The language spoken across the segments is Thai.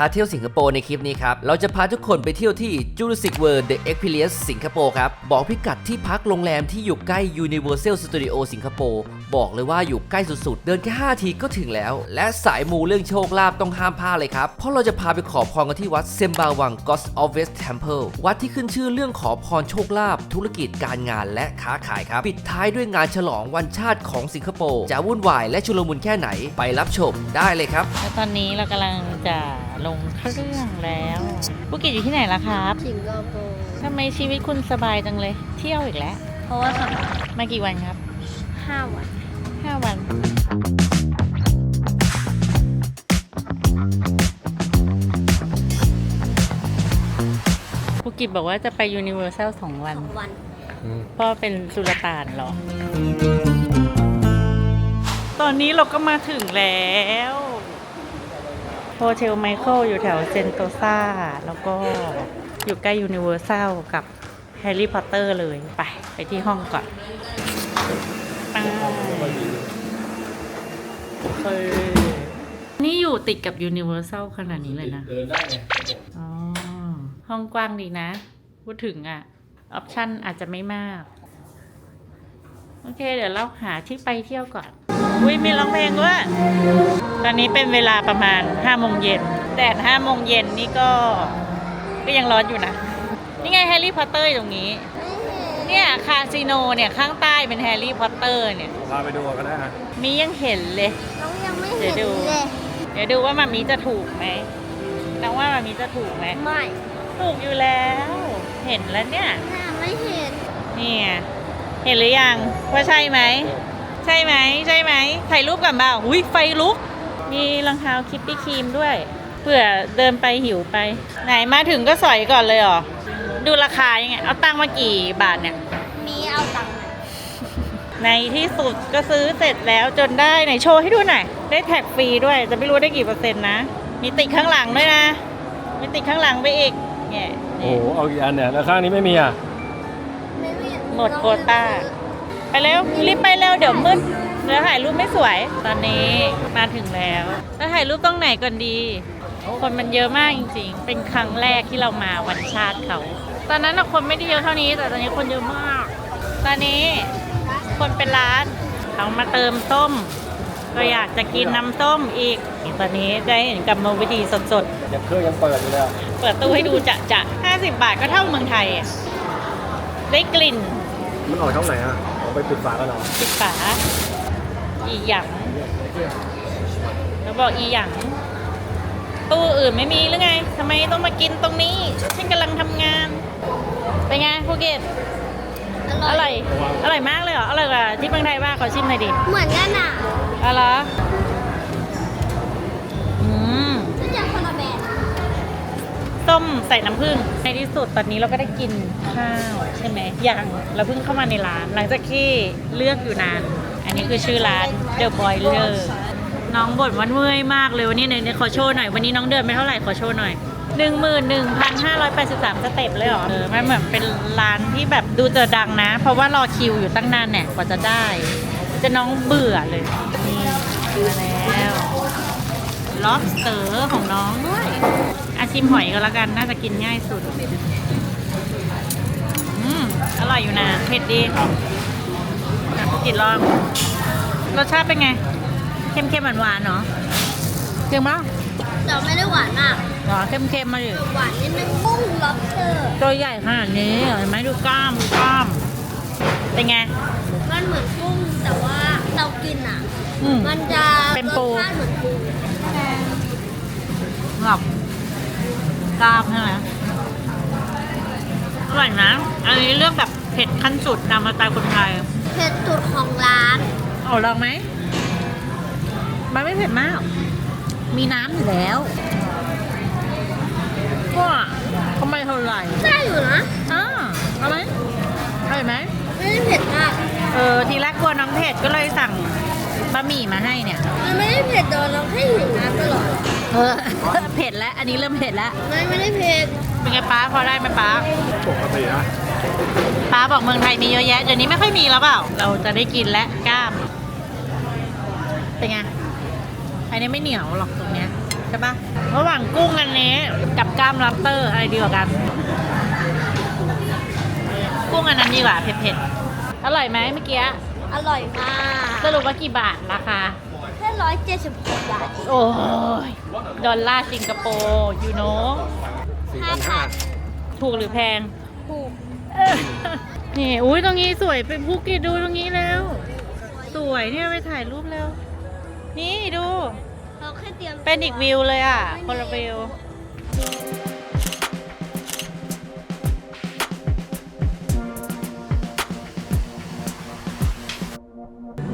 พาเที่ยวสิงคโปร์ในคลิปนี้ครับ เราจะพาทุกคนไปเที่ยวที่ Jurassic World The Experience สิงคโปร์ครับ บอกพิกัดที่พักโรงแรมที่อยู่ใกล้ Universal Studio สิงคโปร์ บอกเลยว่าอยู่ใกล้สุดๆ เดินแค่ 5 ทีก็ถึงแล้ว และสายมูเรื่องโชคลาภต้องห้ามพลาดเลยครับ เพราะเราจะพาไปขอพรกันที่วัดเซมบาวัง God of West Temple วัดที่ขึ้นชื่อเรื่องขอพรโชคลาภธุรกิจการงานและค้าขายครับ ปิดท้ายด้วยงานฉลองวันชาติของสิงคโปร์จะวุ่นวายและชุลมุนแค่ไหนไปรับชมได้เลยครับ แล้วตอนนี้เรากำลังจะลงเครื่องแล้วภูเก็ตอยู่ที่ไหนล่ะครับสิงคโปร์ทำไมชีวิตคุณสบายจังเลย เที่ยวอีกแล้ว เพราะว่าเขามากี่วันครับ ห้าวัน ห้าวันภูกิจบอกว่าจะไปยูนิเวอร์แซลสองวันสองวันเพราะเป็นสุลต่านเหรอ ตอนนี้เราก็มาถึงแล้วโฮเทลไมเคิลอยู่แถวเซนโตซาแล้วก็อยู่ใกล้ยูนิเวอร์แซลกับแฮร์รี่พอตเตอร์เลย ไป ไปที่ห้องก่อน ไปเออนี่อยู่ติดกับยูนิเวอร์แซลขนาดนี้เลยนะ เดินได้ไงอ๋อ ห้องกว้างดีนะ พูดถึงอะ่ะ ออปชั่นอาจจะไม่มาก โอเค เดี๋ยวเราหาที่ไปเที่ยวก่อน อุ้ยมีร้องเพลงด้วยตอนนี้เป็นเวลาประมาณห้าโมงเย็น แดดห้าโมงเย็นนี่ก็ ก็ยังร้อนอยู่นะ นี่ไงแฮร์รี่พอตเตอร์อยู่ตรงนี้ เนี่ยคาสิโนเนี่ยข้างใต้เป็นแฮร์รี่พอตเตอร์เนี่ยพาไปดูกันได้ฮะมียังเห็นเลย น้องยังไม่เดี๋เห็ยนวดู เลยเดี๋ยวดูว่ามามีจะถูกไหมน้องว่ามามีจะถูกไหมไม่ถูกอยู่แล้ว เห็นแล้วเนี่ยหน้าไม่เห็นนี่ไงเห็นหรือยังว่าใช่ไหมใช่ไหมใช่ไหมถ่ายรูปกันเปล่าอุ้ยไฟลุก มีรองเท้าคิปปี้ครีมด้วยเผื่อเดินไปหิวไป ไหนมาถึงก็สอยก่อนเลยเหรอ ดูราคายังไง เอาตังค์มากี่บาทเนี่ย มีเอาตังค์ไหมในที่สุดก็ซื้อเสร็จแล้วจนได้ไหนโชว์ให้ดูหน่อย ได้แท็กฟรีด้วย จะไม่รู้ได้กี่เปอร์เซ็นต์นะ มีติดข้างหลังด้วยนะ มีติดข้างหลังไปอีกเนี่ยโอ้โหเอากี่อันเนี่ยแล้วข้างนี้ไม่มีอะ ไม่มีหมดโควต้า ไปเร็วรีบไปเร็วเดี๋ยวมืดเดี๋ยวถ่ายรูปไม่สวย ตอนนี้มาถึงแล้วแล้วถ่ายรูปตรงไหนก่อนดี คนมันเยอะมากจริง ๆ เป็นครั้งแรกที่เรามาวันชาติเขา ตอนนั้นน่ะคนไม่ได้เยอะเท่านี้ แต่ตอนนี้คนเยอะมาก ตอนนี้คนเป็นล้านเขามาเติมส้ม ก็อยากจะกินน้ำส้มอีก ตอนนี้ได้เห็นกรรมวิธีสดยังเครื่องยังเปิดอยู่เลยอะๆ เปิดตู้ให้ดูจะจะ50 บาทก็เท่าเมืองไทยอะได้กลิ่นมันออกช่องไหนอะเอาไปปิดฝากันเหรอปิดฝาอีหยังแล้วบอกอีหยังตู้อื่นไม่มีหรือไงทำไมต้องมากินตรงนี้ ฉันกำลังทำงาน เป็นไงภูเก็ตอร่อย อร่อยมากเลยเหรอ อร่อยกว่าที่เมืองไทยว่าขอชิมหน่อยดิ เหมือนกันอะอะไรออืมก็จะคนละแบบส้มใส่น้ำผึ้งในที่สุดตอนนี้เราก็ได้กินข้าวใช่ไหมยังเราเพิ่งเข้ามาในร้าน หลังจากที่เลือกอยู่นาน อันนี้คือชื่อร้าน The Boiler น้องบ่นว่าเมื่อยมากเลยวันนี้เนี่ยเนี่ยขอโชว์หน่อยวันนี้น้องเดินไปเท่าไหร่ขอโชว์หน่อย 11,583 สเต็ปเลยเหรอเออมันเหมือนเป็นร้านที่แบบดูจะดังนะ เพราะว่ารอคิวอยู่ตั้งนานเนี่ยกว่าจะได้ จะน้องเบื่อเลยนี่มาแล้ว lobster ของน้องด้วยอาชิมหอยก็แล้วกัน น่าจะกินง่ายสุด อืม อร่อยอยู่นะ เผ็ดดีอะกินลองรสชาติเป็นไง เค็มๆหวานๆเนาะเค็มมาก แต่ไม่ได้หวานมากหรอเค็มๆมาดิหวานนิดนึงกุ้งล็อบสเตอร์ตัวใหญ่ขนาดนี้เห็นไหมดูกล้ามดูกล้าม เป็นไง มันเหมือนกุ้งแต่ว่าเรากินอะ อืม มันจะเป็นปู รสชาติเหมือนปูแบบกล้ามใช่ไหมอร่อยนะ อันนี้เลือกแบบเผ็ดขั้นสุดนำมาตายคนไทย เผ็ดสุดของร้าน เอาลองไหม มันไม่เผ็ดมาก มีน้ำอยู่แล้ว ก็ก็ไม่เท่าไหร่ได้อยู่นะอ่าเอาไหมเอาไหมไม่ได้เผ็ดมากเออทีแรกกลัวน้องเผ็ดก็เลยสั่งบะหมี่มาให้เนี่ย มันไม่ได้เผ็ดโดนเราแค่หิวน้ำตลอดเออ เผ็ดแล้ว อันนี้เริ่มเผ็ดแล้ว ไม่ไม่ได้เผ็ดเป็นไงป้าพอได้ไหมป้าปกตินะป้าบอกเมืองไทยมีเยอะแยะเดี๋ยวนี้ไม่ค่อยมีแล้วเปล่า เราจะได้กินและกล้าม เป็นไง อันนี้ไม่เหนียวหรอกตรงเนี้ยใช่ปะใระหว่างกุ้งอันนี้กับกล้ามลับเตอร์อะไรดีกว่ากัน กุ้งอันนั้นดีกว่าเผ็ดๆ อร่อยไหมเมื่อกี้ อร่อยมากสรุปว่ากี่บาทราคาแค่ร้อยเจ็ดสิบหกบาทโอ้ยดอลลาร์สิงคโปร์ยูโนสี่พันห้าถูกหรือแพง ถูก นี่ อุ้ยตรงนี้สวยเป็นภูเก็ตดูตรงนี้แล้ว สวยเนี่ยไปถ่ายรูปแล้ว นี่ดู เราแค่เตรียมเป็นอีกวิวเลยอะ คนละวิว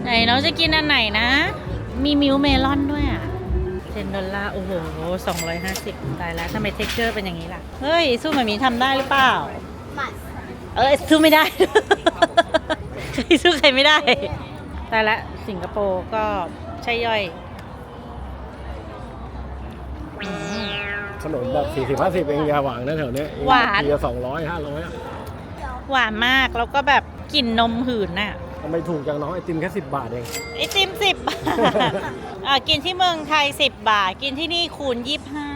ไหนน้องจะกินอันไหนนะ มีมิลค์เมลอนด้วยอะเซนดอลลาร์โอ้โห250ตายแล้วทำไมเท็กเจอร์เป็นอย่างนี้ล่ะ เฮ้ย สู้แบบนี้ทำได้หรือเปล่า หมัดเอ้ยสู้ไม่ได้ ใครสู้ใครไม่ได้ แต่ละสิงคโปร์ก็ ใช่ย่อยอืมขนมแบบสี่สิบห้าสิบเองอยาหวางนะแถวเนี้ยหวาน ทีละสองร้อยห้าร้อยหวานมากแล้วก็แบบกลิ่นนมหืนน่ะ ทำไมถูกจังน้องไอติมแค่สิบบาทเอง ไอติมสิบบาทอะกินที่เมืองไทยสิบบาท กินที่นี่คูณยี่ห้า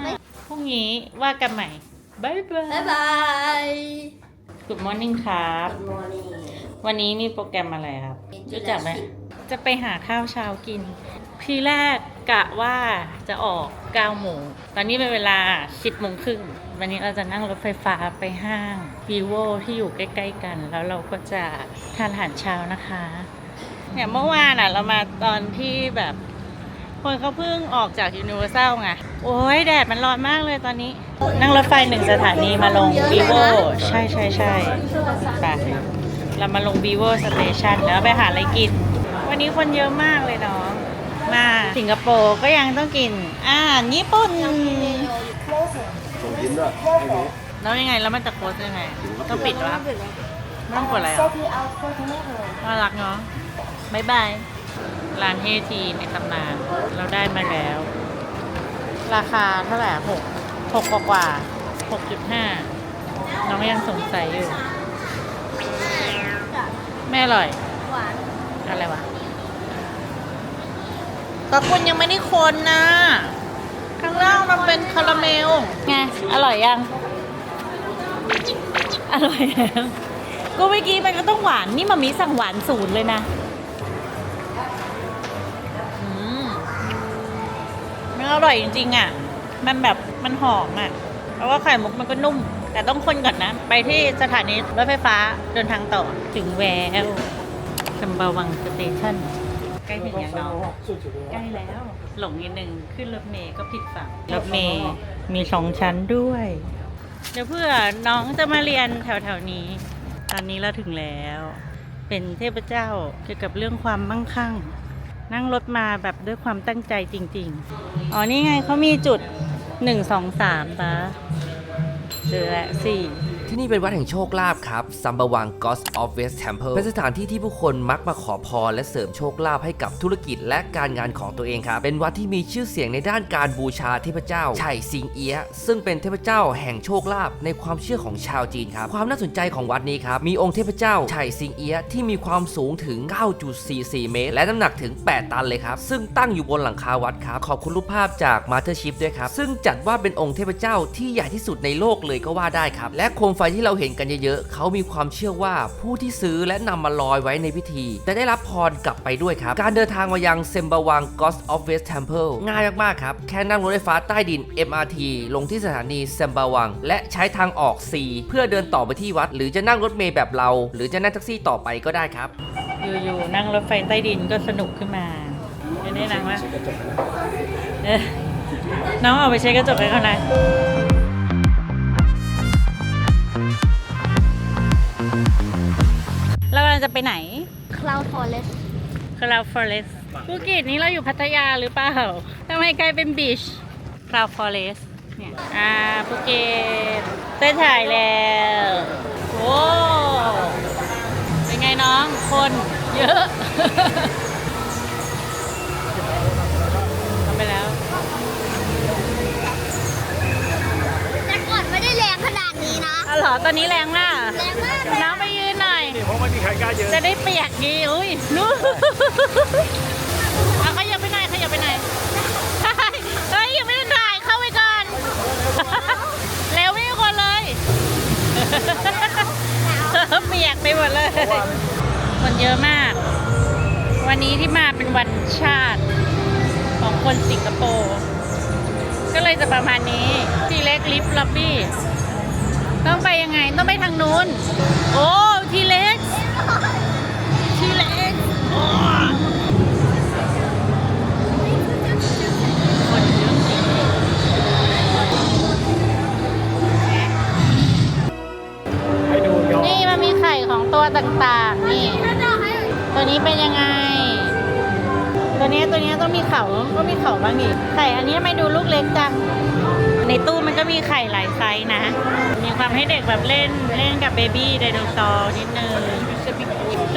พรุ่งนี้ว่ากันใหม่บายบาบ๊ายยบาย Good morning ครับวันนี้มีโปรแกรมอะไรครับ รู้จักไหม จะไปหาข้าวเช้ากิน ทีแรกกะว่าจะออก9โมง ตอนนี้เป็นเวลา 10โมงครึ่ง วันนี้เราจะนั่งรถไฟฟ้าไปห้าง vivo ที่อยู่ใกล้ ๆ กัน แล้วเราก็จะทานอาหารเช้านะคะเนี่ยเมื่อวานอะ เรามาตอนที่แบบ คนเขาเพิ่งออกจากยูนิเวอร์แซลไง โอ้ยแดดมันร้อนมากเลยตอนนี้ นั่งรถไฟหนึ่งสถานีมาลง vivo ใช่ใช่ใช่ไปเรามาลง vivo station แล้วไปหาอะไรกิน วันนี้คนเยอะมากเลยน้องมาสิงคโปร์ก็ยังต้องกินอาหารญี่ปุ่นส่งยิ้มด้วยไอ้นี้แล้วยังไงแล้วมันจะโคสยังไงต้องปิดวะไม่ต้องกดอะไรอะน่ารักเนาะบายบายร้านเฮทีในตำนานเราได้มาแล้ว ราคาเท่าไหร่หกหกกว่าหกจุดห้าน้องยังสงสัยอยู่ไม่อร่อย หวาน อะไรวะ แต่คุณยังไม่ได้คนนะ ข้างล่างมันเป็นคาราเมล ไง อร่อยยัง อร่อยแล้วก็เมื่อกี้มันก็ต้องหวาน นี่มามีสั่งหวานศูนย์เลยนะอืมมันอร่อยจริงๆอะ มันแบบมันหอมอะเพราะว่าไข่มุกมันก็นุ่ม แต่ต้องคนก่อนนะ ไปที่สถานีรถไฟฟ้าเดินทางต่อถึงแววคัมบาวังสเตชัน ใกล้ถึงยังน้องใกล้แล้ว หลงนิดนึงขึ้นรถเมย์ก็ผิดฝั่งรถเมย์มีสองชั้นด้วย เดี๋ยวเพื่อน้องจะมาเรียนแถวๆนี้ ตอนนี้เราถึงแล้ว เป็นเทพเจ้าเกี่ยวกับเรื่องความมั่งคั่ง นั่งรถมาแบบด้วยความตั้งใจจริง ๆ อ๋อนี่ไงเขามีจุดหนึ่งสองสามปะเจอแล้วสี่ ที่นี่เป็นวัดแห่งโชคลาภครับซัมบาวัง God of West Temple เป็นสถานที่ที่ผู้คนมักมาขอพรและเสริมโชคลาภให้กับธุรกิจและการงานของตัวเองครับ เป็นวัดที่มีชื่อเสียงในด้านการบูชาเทพเจ้าไฉซิงเอียซึ่งเป็นเทพเจ้าแห่งโชคลาภในความเชื่อของชาวจีนครับ ความน่าสนใจของวัดนี้ครับ มีองค์เทพเจ้าไฉซิงเอียที่มีความสูงถึง 9.44 เมตร และน้ำหนักถึง 8 ตันเลยครับ ซึ่งตั้งอยู่บนหลังคาวัดครับ ขอบคุณรูปภาพจากมาเ r อร์ชิพด้วยครับ ซึ่งจัดว่าเป็นองค์เทพเจ้าที่ใหญ่ที่สุดในโลกเลยก็ว่าได้ครับ และโคมไฟที่เราเห็นกันเยอะๆเขามีความเชื่อว่าผู้ที่ซื้อและนำมาลอยไว้ในพิธี จะได้รับพรกลับไปด้วยครับ การเดินทางมายังเซมบาวัง God of West Temple ง่ายมากๆครับ แค่นั่งรถไฟฟ้าใต้ดิน MRT ลงที่สถานีเซมบาวัง และใช้ทางออก C เพื่อเดินต่อไปที่วัด หรือจะนั่งรถเมล์แบบเรา หรือจะนั่งแท็กซี่ต่อไปก็ได้ครับ อยู่ๆนั่งรถไฟใต้ดินก็สนุกขึ้นมาไม่ได้นังว่าน้องเอาไปเช็ดกระจกให้เขาหน่อ เรากำลังจะไปไหนคลาวฟอเรสคลาวฟอเรสภูเก็ตนี้เราอยู่พัทยาหรือเปล่าทำไมกลายเป็นบีชคลาวฟอเรสเนี่ย อ่าภูเก็ตเต้นถ่ายแล้ว โอ้เป็นไงน้อง คนเยอะ ทำไปแล้ว แต่ก่อนไม่ได้แรงขนาดนี้นะอ๋อเหรอ ตอนนี้แรงมาก แรงมากเลยน้องไปยืนหน่อยนี่ พราะไม่มีใครกล้าเยอะจะได้เปียกดีอุ้ยนู้นเขาอยากไปไหนเขาอยากไปไหนเฮ้ยยังไม่ได้ถ่ายเข้าไปก่อนแล้วไม่ทุกคนเลยเปียกไปหมดเลย คนเยอะมาก วันนี้ที่มาเป็นวันชาติของคนสิงคโปร์ก็เลยจะประมาณนี้ทีเล็กลิฟต์ล็อบบี้ต้องไปยังไงต้องไปทางนู้น โอ้ ทีเล็ก ทีเล็กนี่มันมีไข่ของตัวต่างๆ นี่ ตัวนี้เป็นยังไง ตัวนี้ตัวนี้ต้องมีเขาก็มีเขาบ้างดิไข่อันนี้ไม่ดูลูกเล็กจัง ในตู้มันก็มีไข่หลายไซส์นะ มีความให้เด็กแบบเล่นเล่นกับเบบี้ไดโนเสาร์นิดนึง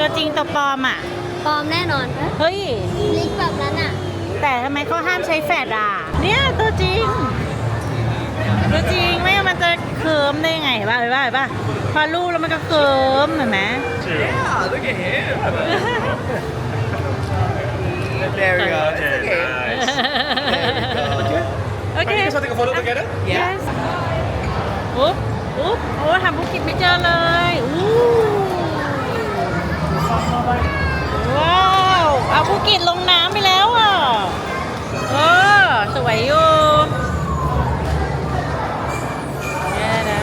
ตัวจริงตัวปลอมอะ ปลอมแน่นอนเฮ้ย ลิกแบบนั้นอะ แต่ทำไมเขาห้ามใช้แฟลชอะ เนี่ยตัวจริง ตัวจริงไม่งั้นมันจะเคิร์มได้ยังไงเห็นป่ะเห็นป่ะเห็นป่ะพอลูกแล้วมันก็เคิร์มเห็นไหม There we go. It's okay. okay. Can you just take a photo together? Yes. อุ๊บอุ๊บโอ้ทำภูกิจไม่เจอเลยอู้ ว้าวเอาภูกิจลงน้ำไปแล้วอะเออสวยอยู่เนี่ยนะ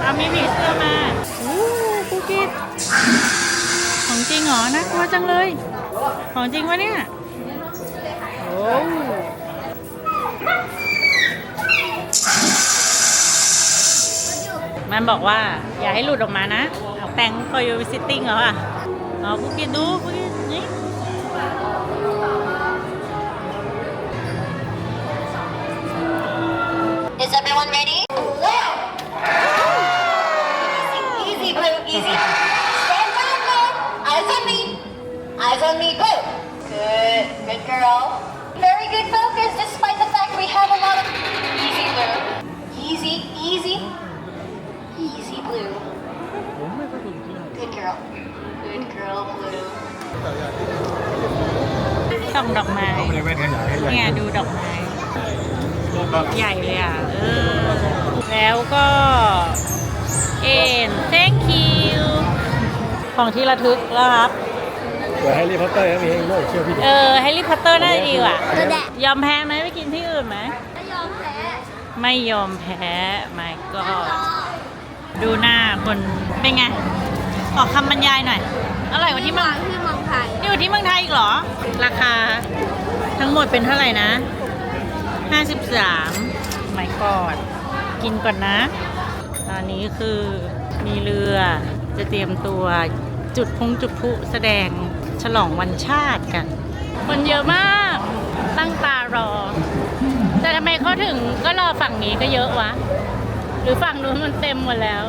เอามีผีเสื้อมาอู้ภูกิจของจริงเหรอน่ากลัวจังเลย ของจริงวะเนี่ยโอ้มันบอกว่า อย่าให้หลุดออกมานะเอาแตง for your visiting เหรออะเอาผู้กินดูผู้กิน girl. Good girl, Blue. ส่องดอกไม้ไม่ได้แว่นขยายให้ใหญ่เนี่ยดูดอกไม้ดอกใหญ่เลยอะ เออ แล้วก็เอ็น thank you ของที่ระทึกแล้วครับ เดี๋ยวให้รีพอร์เตอร์ก็มีให้โลกเชื่อพี่ดิเออ แฮร์รี่พอตเตอร์น่าจะดีกว่าตัวแดะยอมแพ้ไหมไปกินที่อื่นไหม ไม่ยอมแพ้ ไม่ยอมแพ้ไม่ก็ดูหน้าคนเป็นไง ขอคำบรรยายหน่อย อร่อยกว่าที่เมืองที่เมืองไทยนี่อยู่ที่เมืองไทยอีกเหรอ ราคา ทั้งหมดเป็นเท่าไหร่นะ 53ไม่กอด กินก่อนนะ ตอนนี้คือมีเรือจะเตรียมตัวจุดพงจุดพลุแสดงฉลองวันชาติกัน คนเยอะมาก ตั้งตารอ แต่ทำไมเขาถึงก็รอฝั่งนี้ก็เยอะวะ หรือฝั่งนู้นมันเต็มหมดแล้ว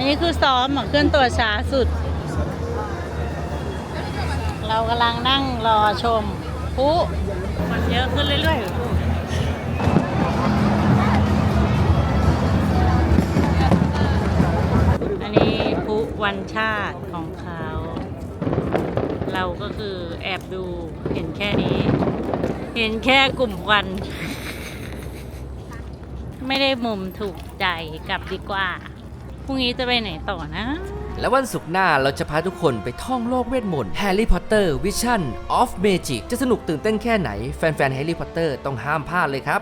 อันนี้คือซ้อมเหมือนเคลื่อนตัวช้าสุด เรากำลังนั่งรอชมผู้มันเยอะขึ้นเรื่อยๆอันนี้ผู้วันชาติของเขา เราก็คือแอบดูเห็นแค่นี้ เห็นแค่กลุ่มควัน ไม่ได้มุมถูกใจกลับดีกว่า พรุ่งนี้จะไปไหนต่อนะ และวันศุกร์หน้าเราจะพาทุกคนไปท่องโลกเวทมนต์แฮร์รี่พอตเตอร์วิชั่นออฟเมจิกจะสนุกตื่นเต้นแค่ไหน แฟนๆแฮร์รี่พอตเตอร์ต้องห้ามพลาดเลยครับ